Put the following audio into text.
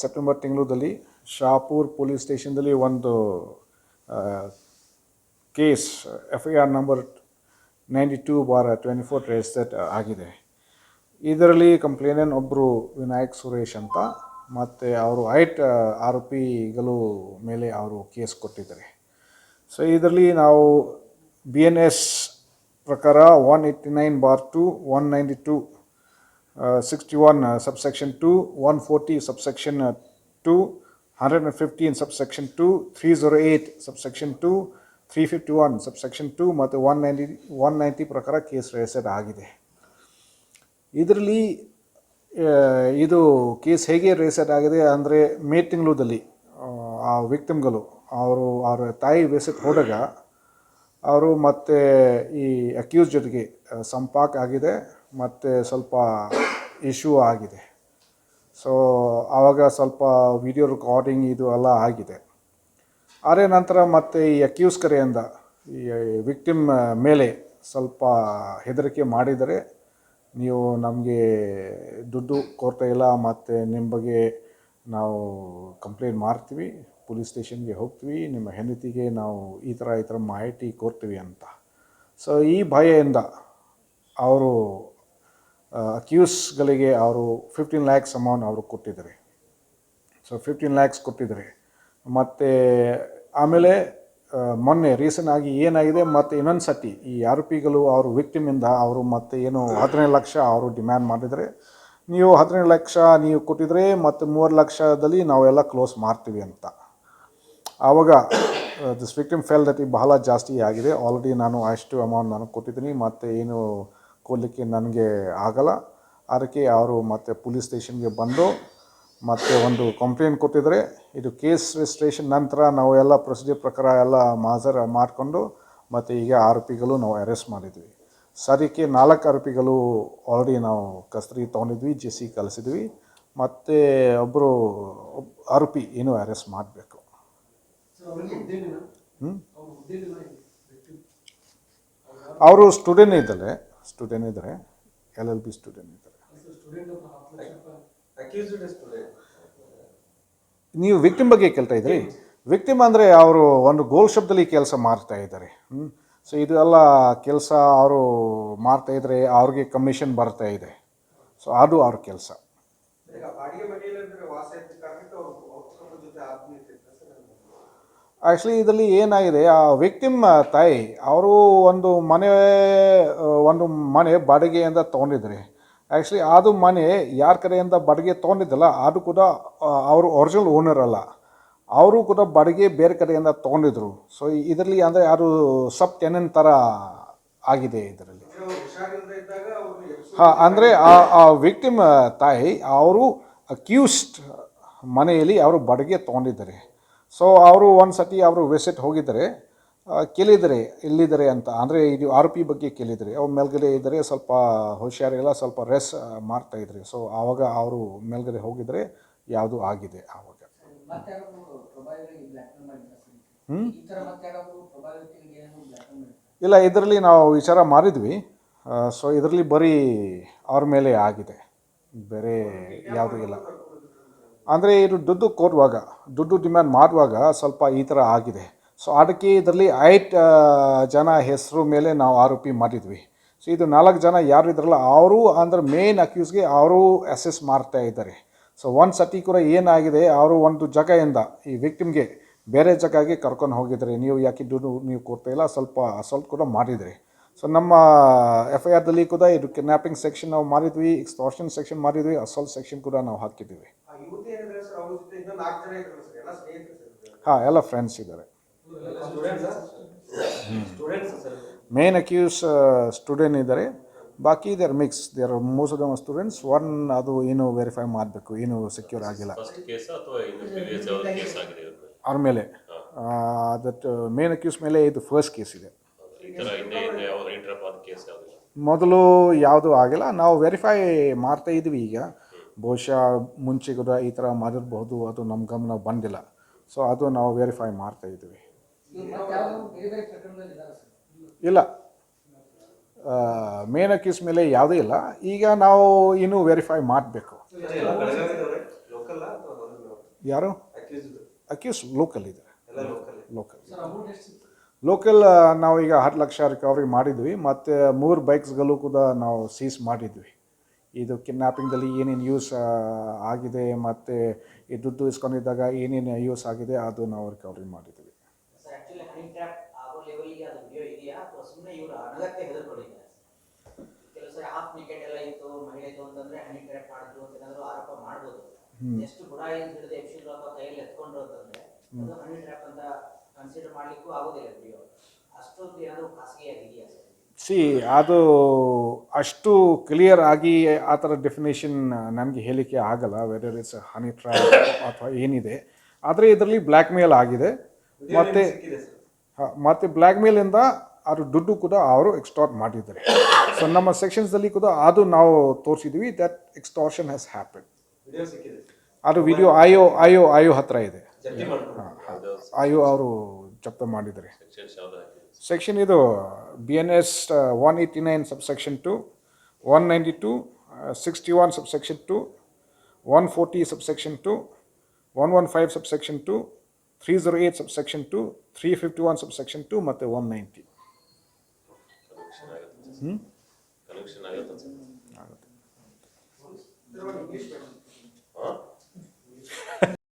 September ತಿಂಗಳಲ್ಲಿ Shahpur police ಸ್ಟೇಷನ್ದಲ್ಲಿ ಒಂದು case F I R number ninety two bar twenty four registered ಆಗಿದೆ. ಇದರಲ್ಲಿ ಕಂಪ್ಲೇನೆಂಟ್ ಒಬ್ಬರು ವಿನಾಯಕ್ ಸುರೇಶ್ ಅಂತ, ಮತ್ತು ಅವರು ಐಟ್ ಆರೋಪಿಗಳು ಮೇಲೆ ಅವರು ಕೇಸ್ ಕೊಟ್ಟಿದ್ದಾರೆ. ಸೊ ಇದರಲ್ಲಿ ನಾವು ಬಿ ಎನ್ ಎಸ್ ಪ್ರಕಾರ one eighty nine bar two one ninety two sixty one subsection two one forty subsection two hundred and fifteen subsection two three zero eight subsection two three fifty one subsection two ಮತ್ತು one ninety one ninety ಪ್ರಕಾರ case registered ಆಗಿದೆ. ಇದರಲ್ಲಿ ಆ, ಇದು case ಹೇಗೆ registered ಆಗಿದೆ ಅಂದರೆ ಮೇ ತಿಂಗಳಲ್ಲಿ ಆ ವಿಕ್ಟಿಮ್ಗಳು ಅವರು ಅವರ ತಾಯಿ ವೇಸಕ್ಕೆ ಹೋದಾಗ ಅವರು ಮತ್ತು ಈ ಅಕ್ಯೂಸ್ ಜೊತೆಗೆ ಸಂಪಾಕ ಸಂಪರ್ಕ ಆಗಿದೆ. ಮತ್ತು ಸ್ವಲ್ಪ ಇಶ್ಯೂ ಆಗಿದೆ. ಸೊ ಆವಾಗ ಸ್ವಲ್ಪ ವಿಡಿಯೋ ರೆಕಾರ್ಡಿಂಗ್ ಇದು ಎಲ್ಲ ಆಗಿದೆ. ಆದರೆ ನಂತರ ಮತ್ತೆ ಈ ಅಕ್ಯೂಸ್ ಕರೆಯಿಂದ ಈ ವಿಕ್ಟಿಮ್ ಮೇಲೆ ಸ್ವಲ್ಪ ಹೆದರಿಕೆ ಮಾಡಿದರೆ ನೀವು ನಮಗೆ ದುಡ್ಡು ಕೊಡ್ತಾ ಇಲ್ಲ, ಮತ್ತು ನಿಮ್ಮ ಬಗ್ಗೆ ನಾವು ಕಂಪ್ಲೇಂಟ್ ಮಾಡ್ತೀವಿ ಪೊಲೀಸ್ ಸ್ಟೇಷನ್ಗೆ ಹೋಗ್ತೀವಿ, ನಿಮ್ಮ ಹೆಂಡತಿಗೆ ನಾವು ಈ ಥರ ಈ ಥರ ಮಾಹಿತಿ ಕೊಡ್ತೀವಿ ಅಂತ. ಸೊ ಈ ಭಯದಿಂದ ಅವರು ಅಕ್ಯೂಸ್ಗಳಿಗೆ ಅವರು ಫಿಫ್ಟೀನ್ ಲ್ಯಾಕ್ಸ್ ಅಮೌಂಟ್ ಅವರು ಕೊಟ್ಟಿದ್ದಾರೆ. ಸೊ ಫಿಫ್ಟೀನ್ ಲ್ಯಾಕ್ಸ್ ಕೊಟ್ಟಿದ್ದಾರೆ. ಮತ್ತು, ಆಮೇಲೆ ಮೊನ್ನೆ ರೀಸೆಂಟ್ ಆಗಿ ಏನಾಗಿದೆ ಮತ್ತು ಇನ್ನೊಂದು ಸತಿ ಈ ಆರೋಪಿಗಳು ಅವರು ವಿಕ್ಟಿಮಿಂದ ಅವರು ಮತ್ತೆ ಏನು ಹದಿನೈದು ಲಕ್ಷ ಅವರು ಡಿಮ್ಯಾಂಡ್ ಮಾಡಿದರೆ, ನೀವು ಹದಿನೈದು ಲಕ್ಷ ನೀವು ಕೊಟ್ಟಿದ್ರೆ ಮತ್ತು ಮೂರು ಲಕ್ಷದಲ್ಲಿ ನಾವೆಲ್ಲ ಕ್ಲೋಸ್ ಮಾಡ್ತೀವಿ ಅಂತ. ಆವಾಗ ದಿಸ್ ವಿಕ್ಟಿಮ್ ಫೆಲ್ ದಟ್ ಬಹಳ ಜಾಸ್ತಿ ಆಗಿದೆ. ಆಲ್ರೆಡಿ ನಾನು ಅಷ್ಟು ಅಮೌಂಟ್ ನಾನು ಕೊಟ್ಟಿದ್ದೀನಿ. ಮತ್ತು ಏನು ಕೊಡಲಿಕ್ಕೆ ನನಗೆ ಆಗಲ್ಲ. ಅದಕ್ಕೆ ಅವರು ಮತ್ತೆ ಪೊಲೀಸ್ ಸ್ಟೇಷನ್ಗೆ ಬಂದು ಮತ್ತು ಒಂದು ಕಂಪ್ಲೇಂಟ್ ಕೊಟ್ಟಿದ್ದಾರೆ. ಇದು ಕೇಸ್ ರಿಜಿಸ್ಟ್ರೇಷನ್ ನಂತರ ನಾವು ಎಲ್ಲ ಪ್ರೊಸೀಜರ್ ಪ್ರಕಾರ ಎಲ್ಲ ಮಾಜರ್ ಮಾಡಿಕೊಂಡು ಮತ್ತು ಈಗ ಆರೋಪಿಗಳು ನಾವು ಅರೆಸ್ಟ್ ಮಾಡಿದ್ವಿ. ಸದ್ಯಕ್ಕೆ ನಾಲ್ಕು ಆರೋಪಿಗಳು ಆಲ್ರೆಡಿ ನಾವು ಕಸ್ತರಿ ತೊಗೊಂಡಿದ್ವಿ ಜೆ ಸಿ ಕಲಿಸಿದ್ವಿ ಮತ್ತು ಒಬ್ಬರು ಆರೋಪಿ ಏನು ಅರೆಸ್ಟ್ ಮಾಡಬೇಕು. ಅವರು ಸ್ಟೂಡೆಂಟ್ ಇದ್ದಾರೆ ಸ್ಟೂಡೆಂಟ್ ಇದ್ದಾರೆ ಎಲ್ ಎಲ್ ಪಿ ಸ್ಟೂಡೆಂಟ್ ಇದ್ದಾರೆ ನೀವು ವಿಕ್ಟಿಮ್ ಬಗ್ಗೆ ಕೇಳ್ತಾ ಇದ್ರಿ ವಿಕ್ಟಿಮ್ ಅಂದರೆ ಅವರು ಒಂದು ಗೋಲ್ ಶಬ್ದಲ್ಲಿ ಕೆಲಸ ಮಾಡ್ತಾ ಇದ್ದಾರೆ. ಸೊ ಇದು ಎಲ್ಲ ಕೆಲಸ ಅವರು ಮಾಡ್ತಾ ಇದ್ದರೆ ಅವ್ರಿಗೆ ಕಮಿಷನ್ ಬರ್ತಾ ಇದೆ. ಸೊ ಅದು ಅವ್ರ ಕೆಲಸ ಈಗ ಬಾಡಿಗೆ ಮನೆಯಲ್ಲಿ ಅಂದ್ರೆ ವಾಸ ಇದ್ದ ಕಾರಣಕ್ಕೆ ಅವ್ರು ಅವ್ರ ಜೊತೆ ಆತ್ಮೀಯತೆ ಇತ್ತು ಸರ್ ಆ್ಯಕ್ಚುಲಿ ಇದರಲ್ಲಿ ಏನಾಗಿದೆ, ಆ ವಿಕ್ಟಿಮ್ ತಾಯಿ, ಅವರು ಒಂದು ಮನೆ ಒಂದು ಮನೆ ಬಾಡಿಗೆಯಿಂದ ತೊಗೊಂಡಿದ್ರಿ. ಆ್ಯಕ್ಚುಲಿ ಅದು ಮನೆ ಯಾರ ಕಡೆಯಿಂದ ಬಾಡಿಗೆ ತೊಗೊಂಡಿದ್ದಲ್ಲ, ಅದು ಕೂಡ ಅವರು ಒರಿಜಿನಲ್ ಓನರ್ ಅಲ್ಲ. ಅವರು ಕೂಡ ಬಾಡಿಗೆ ಬೇರೆ ಕಡೆಯಿಂದ ತೊಗೊಂಡಿದ್ರು. ಸೊ ಇದರಲ್ಲಿ ಅಂದರೆ ಯಾರು ಸಬ್ ಟೆನೆಂಟ್ ಥರ ಆಗಿದೆ ಇದರಲ್ಲಿ. ಹಾಂ, ಅಂದರೆ ಆ ಆ ವಿಕ್ಟಿಮ್ ತಾಯಿ, ಅವರು ಅಕ್ಯೂಸ್ಡ್ ಮನೆಯಲ್ಲಿ ಅವರು ಬಾಡಿಗೆ ತೊಗೊಂಡಿದ್ದಾರೆ. ಸೊ ಅವರು ಒಂದು ಸತಿ ಅವರು ವಿಸಿಟ್ ಹೋಗಿದ್ದಾರೆ. ಕೇಳಿದರೆ ಎಲ್ಲಿದ್ದಾರೆ ಅಂತ. ಅಂದರೆ ಇದು ಆರೋಪಿ ಬಗ್ಗೆ ಕೇಳಿದರೆ ಅವ್ರು ಮೇಲ್ಗಡೆ ಇದ್ದರೆ, ಸ್ವಲ್ಪ ಹುಷಾರಿಲ್ಲ ಸ್ವಲ್ಪ ರೆಸ್ ಮಾಡ್ತಾ ಇದ್ರಿ ಸೊ ಆವಾಗ ಅವರು ಮೇಲ್ಗಡೆ ಹೋಗಿದರೆ ಯಾವುದು ಆಗಿದೆ ಆವಾಗ. ಮಾಡಿದ್ರ ಇಲ್ಲ, ಇದರಲ್ಲಿ ನಾವು ವಿಚಾರ ಮಾಡಿದ್ವಿ. ಸೊ ಇದರಲ್ಲಿ ಬರೀ ಅವ್ರ ಮೇಲೆ ಆಗಿದೆ. ಬೇರೆ ಯಾವುದೂ ಇಲ್ಲ. ಅಂದರೆ ಇದು ದುಡ್ಡು ಕೋರುವಾಗ, ದುಡ್ಡು ಡಿಮ್ಯಾಂಡ್ ಮಾಡುವಾಗ ಸ್ವಲ್ಪ ಈ ಥರ ಆಗಿದೆ. ಸೊ ಅದಕ್ಕೆ ಇದರಲ್ಲಿ ಐಟ್ ಜನ ಹೆಸರು ಮೇಲೆ ನಾವು ಆರೋಪಿ ಮಾಡಿದ್ವಿ. ಸೊ ಇದು ನಾಲ್ಕು ಜನ ಯಾರು ಇದ್ರಲ್ಲ, ಅವರು ಅಂದರೆ ಮೇನ್ ಅಕ್ಯೂಸ್ಗೆ ಅವರು ಅಸೆಸ್ ಮಾಡ್ತಾ ಇದ್ದಾರೆ. ಸೊ ಒಂದು ಸತಿ ಕೂಡ ಏನಾಗಿದೆ, ಅವರು ಒಂದು ಜಾಗದಿಂದ ಈ ವಿಕ್ಟಿಮ್ಗೆ ಬೇರೆ ಜಾಗಕ್ಕೆ ಕರ್ಕೊಂಡು ಹೋಗಿದ್ದಾರೆ. ನೀವು ಯಾಕೆ ದುಡ್ಡು ನೀವು ಕೊಡ್ತಾ ಇಲ್ಲ, ಸ್ವಲ್ಪ ಅಸಾಲ್ಟ್ ಕೂಡ ಮಾಡಿದ್ರಿ. ಸೊ ನಮ್ಮ ಎಫ್ ಐ ಆರ್ದಲ್ಲಿ ಕೂಡ ಇದು ಕಿಡ್ನಾಪಿಂಗ್ ಸೆಕ್ಷನ್ ನಾವು ಮಾಡಿದ್ವಿ ಎಕ್ಸ್ಟಾರ್ಷನ್ ಸೆಕ್ಷನ್ ಮಾಡಿದ್ವಿ ಅಸಾಲ್ಟ್ ಸೆಕ್ಷನ್ ಕೂಡ ನಾವು ಹಾಕಿದ್ದೀವಿ. ಯುವತಿ ಏನಿದ್ರೆ ಸರ್ ಅವ್ರ ಜೊತೆ ಇನ್ನೂ ನಾಲ್ಕು ಜನ ಇದ್ರು ಸರ್ ಎಲ್ಲ ಸ್ನೇಹಿತರು ಸರ್ ಹಾಂ ಎಲ್ಲ ಫ್ರೆಂಡ್ಸ್ ಇದ್ದಾರೆ. Students sir? Main accused student ಇದ್ದಾರೆ. ಬಾಕಿ there mix there most of the students one ಅದು ಏನು ವೆರಿಫೈ ಮಾಡಬೇಕು ಏನು ಸೆಕ್ಯೂರ್ ಆಗಿಲ್ಲ. ಫಸ್ಟ್ ಕೇಸ್ ಅಥವಾ ಇನ್ನು ಪ್ರಿವಿಯಸ್ ಕೇಸ್ ಆಗಿದೆ ಇವ್ರ ಮೇಲೆ? ಅವ್ರ ಮೇಲೆ ದಟ್ ಮೇನ್ ಅಕ್ಯೂಸ್ ಮೇಲೆ ಇದು ಫಸ್ಟ್ ಕೇಸ್ ಇದೆ. ಮೊದಲು ಯಾವುದು ಆಗಿಲ್ಲ. ನಾವು ವೆರಿಫೈ ಮಾಡ್ತಾ ಇದ್ವಿ ಈಗ. ಬಹುಶಃ ಮುಂಚೆ ಈ ಥರ ಮಾಡಿರ್ಬೋದು, ಅದು ನಮ್ಮ ಗಮನ ಬಂದಿಲ್ಲ. ಸೊ ಅದು ನಾವು ವೆರಿಫೈ ಮಾಡ್ತಾ ಸರ್ ಇಲ್ಲ. ಮೇನ್ ಅಕ್ಯೂಸ್ ಮೇಲೆ ಯಾವುದೂ ಇಲ್ಲ. ಈಗ ನಾವು ಇನ್ನೂ ವೆರಿಫೈ ಮಾಡಬೇಕು. ಯಾರು? ಅಕ್ಯೂಸ್ ಲೋಕಲ್ ಇದೆ. ಲೋಕಲ್ ಲೋಕಲ್ ನಾವು ಈಗ ಹತ್ತು ಲಕ್ಷ ರಿಕವರಿ ಮಾಡಿದ್ವಿ. ಮತ್ತು ಮೂರು ಬೈಕ್ಸ್ಗಳು ಕೂಡ ನಾವು ಸೀಸ್ ಮಾಡಿದ್ವಿ. ಇದು ಕಿಡ್ನಾಪಿಂಗ್ದಲ್ಲಿ ಏನೇನು ಯೂಸ್ ಆಗಿದೆ ಮತ್ತು ಈ ದುಡ್ಡು ಇಸ್ಕೊಂಡಿದ್ದಾಗ ಏನೇನು ಯೂಸ್ ಆಗಿದೆ ಅದು ನಾವು ರಿಕವರಿ ಸರ್ ಸಿ ಅದು ಅಷ್ಟು ಕ್ಲಿಯರ್ ಆಗಿ ಆ ಥರ ಡೆಫಿನೇಷನ್ ನನಗೆ ಹೇಳಿಕೆ ಆಗಲ್ಲ ವೆದರ್ ಇಟ್ಸ್ ಹನಿ ಟ್ರ್ಯಾಪ್ ಅಥವಾ ಏನಿದೆ. ಆದರೆ ಇದರಲ್ಲಿ ಬ್ಲ್ಯಾಕ್ ಮೇಲ್ ಆಗಿದೆ ಮತ್ತು ಸಿಕ್ಕಿದೆ ಸರ್. ಹ, ಮತ್ತೆ ಬ್ಲ್ಯಾಕ್ ಮೇಲಿಂದ ಅದು ದುಡ್ಡು ಕೂಡ ಅವರು ಎಕ್ಸ್ಟಾರ್ಟ್ ಮಾಡಿದ್ದಾರೆ. ಸೊ ನಮ್ಮ ಸೆಕ್ಷನ್ಸ್ದಲ್ಲಿ ಕೂಡ ಅದು ನಾವು ತೋರಿಸಿದ್ವಿ that extortion has happen video ಸಿಕ್ಕಿದೆ ಅದು ವಿಡಿಯೋ ಆಯೋ ಆಯೋ ಆಯೋ ಹತ್ರ ಇದೆ. ಆಯೋ ಅವರು ಜಪ್ತ ಮಾಡಿದ್ದಾರೆ. ಸೆಕ್ಷನ್ ಇದು B N S one eighty nine subsection two one ninety two sixty one subsection two one forty subsection two one one five subsection two three zero eight subsection two three fifty one subsection two ಮತ್ತು one ninety connection ಆಗುತ್ತೆ